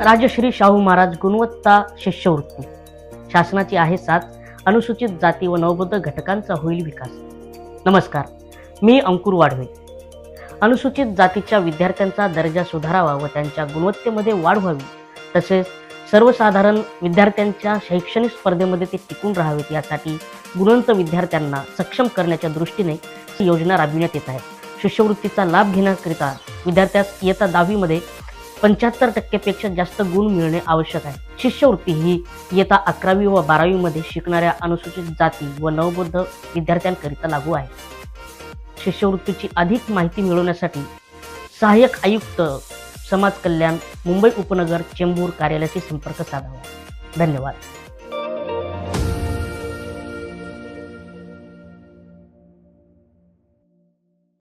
राजश्री शाहू महाराज गुणवत्ता शिष्यवृत्ती. शासनाची आहे साथ अनुसूचित जाती व नवबद्ध घटकांचा होईल विकास. नमस्कार मी अंकुर वाढवे. अनुसूचित जातीच्या विद्यार्थ्यांचा दर्जा सुधारावा व त्यांच्या गुणवत्तेमध्ये वाढ व्हावी तसेच सर्वसाधारण विद्यार्थ्यांच्या शैक्षणिक स्पर्धेमध्ये ते टिकून राहावेत यासाठी गुणवंत विद्यार्थ्यांना सक्षम करण्याच्या दृष्टीने ही योजना राबविण्यात येत आहे. शिष्यवृत्तीचा लाभ घेण्याकरिता विद्यार्थ्यास इयत्ता दहावीमध्ये पंच्याहत्तर टक्केपेक्षा जास्त गुण मिळणे आवश्यक आहे. शिष्यवृत्ती ही येता अकरावी व बारावीमध्ये शिकणाऱ्या अनुसूचित जाती व नवबौद्ध विद्यार्थ्यांकरिता लागू आहे. शिष्यवृत्तीची अधिक माहिती मिळवण्यासाठी सहाय्यक आयुक्त समाज कल्याण मुंबई उपनगर चेंबूर कार्यालयाशी संपर्क साधावा. धन्यवाद.